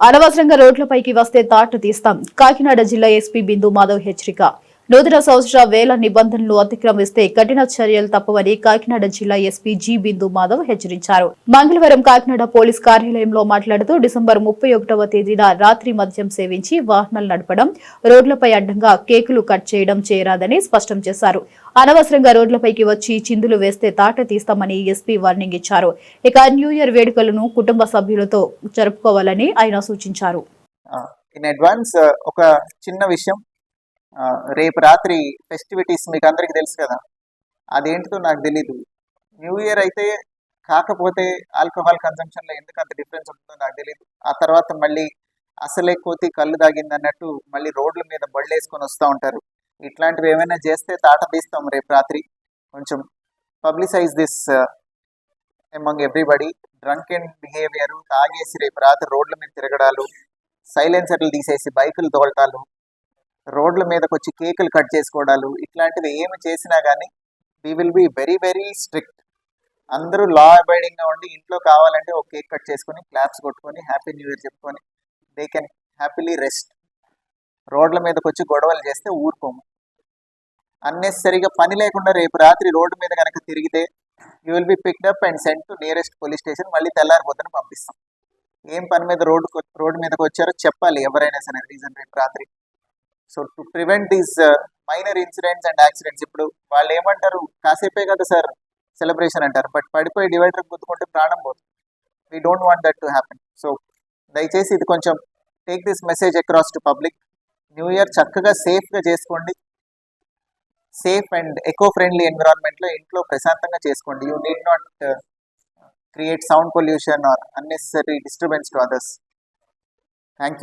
అనవసరంగా రోడ్లపైకి వస్తే తాట తీస్తాం. కాకినాడ జిల్లా ఎస్పీ బిందు మాధవ్ హెచ్చరిక. నూతన సంవత్సర వేల నిబంధనలు అతిక్రమిస్తే కఠిన చర్యలు తప్పవని కాకినాడ జిల్లా ఎస్పీ జి బిందు మాధవ్ హెచ్చరించారు. మంగళవారం కాకినాడ పోలీస్ కార్యాలయంలో మాట్లాడుతూ డిసెంబర్ ముప్పై ఒకటవ తేదీన రాత్రి మద్యం సేవించి వాహనాలు నడపడం రోడ్లపై అడ్డంగా కేకులు కట్ చేయడం చేయరాదని స్పష్టం చేశారు. అనవసరంగా రోడ్లపైకి వచ్చి చిందులు వేస్తే తాట తీస్తామని ఎస్పీ వార్నింగ్ ఇచ్చారు. ఇక న్యూ ఇయర్ వేడుకలను కుటుంబ సభ్యులతో జరుపుకోవాలని ఆయన సూచించారు. ఇన్ అడ్వాన్స్ ఒక చిన్న విషయం. రేపు రాత్రి ఫెస్టివిటీస్ మీకు అందరికీ తెలుసు కదా. అదేంటిదో నాకు తెలీదు. న్యూ ఇయర్ అయితే కాకపోతే ఆల్కహాల్ కన్సంప్షన్లో ఎందుకు అంత డిఫరెన్స్ ఉంటుందో నాకు తెలియదు ఆ తర్వాత మళ్ళీ అసలే కోతి కళ్ళు తాగింది అన్నట్టు మళ్ళీ రోడ్ల మీద బళ్ళేసుకొని వస్తూ ఉంటారు. ఇట్లాంటివి ఏమైనా చేస్తే తాట తీస్తాం రేపు రాత్రి. కొంచెం publicise this among everybody drunk and behaviour తాగేసి రేపు రాత్రి రోడ్ల మీద తిరగడాలు సైలెన్సర్లు తీసేసి బైకులు తోలటాలు రోడ్ల మీదకి వచ్చి కేకులు కట్ చేసుకోవడాలు ఇట్లాంటివి ఏమి చేసినా కానీ we will be very very strict అందరూ లా అబైడింగ్గా ఉండి ఇంట్లో కావాలంటే ఒక కేక్ కట్ చేసుకొని క్లాప్స్ కొట్టుకొని హ్యాపీ న్యూ ఇయర్ చెప్పుకొని దే కెన్ హ్యాపీలీ రెస్ట్ రోడ్ల మీదకి వచ్చి గొడవలు చేస్తే ఊరుకోము. అన్నెసరిగా పని లేకుండా రేపు రాత్రి రోడ్డు మీద కనుక తిరిగితే you will be picked up up and sent to nearest police station మళ్ళీ తెల్లారిపోతని పంపిస్తాం. ఏం పని మీద రోడ్డు రోడ్డు మీదకి వచ్చారో చెప్పాలి ఎవరైనా సరే రీజన్ రేపు రాత్రి. So to prevent these minor incidents and accidents ఇప్పుడు వాళ్ళు ఏమంటారు కాసేపే కదా సార్ సెలబ్రేషన్ అంటారు బట్ పడిపోయి డివైడర్ గుద్దుకుంటే ప్రాణం పోతుంది we don't want that to happen so దయచేసి ఇది కొంచెం take this message across to public new year చక్కగా సేఫ్గా చేసుకోండి. సేఫ్ అండ్ ఎకో ఫ్రెండ్లీ ఎన్విరాన్మెంట్లో ఇంట్లో ప్రశాంతంగా చేసుకోండి. You need not create sound pollution or unnecessary disturbance to others thank you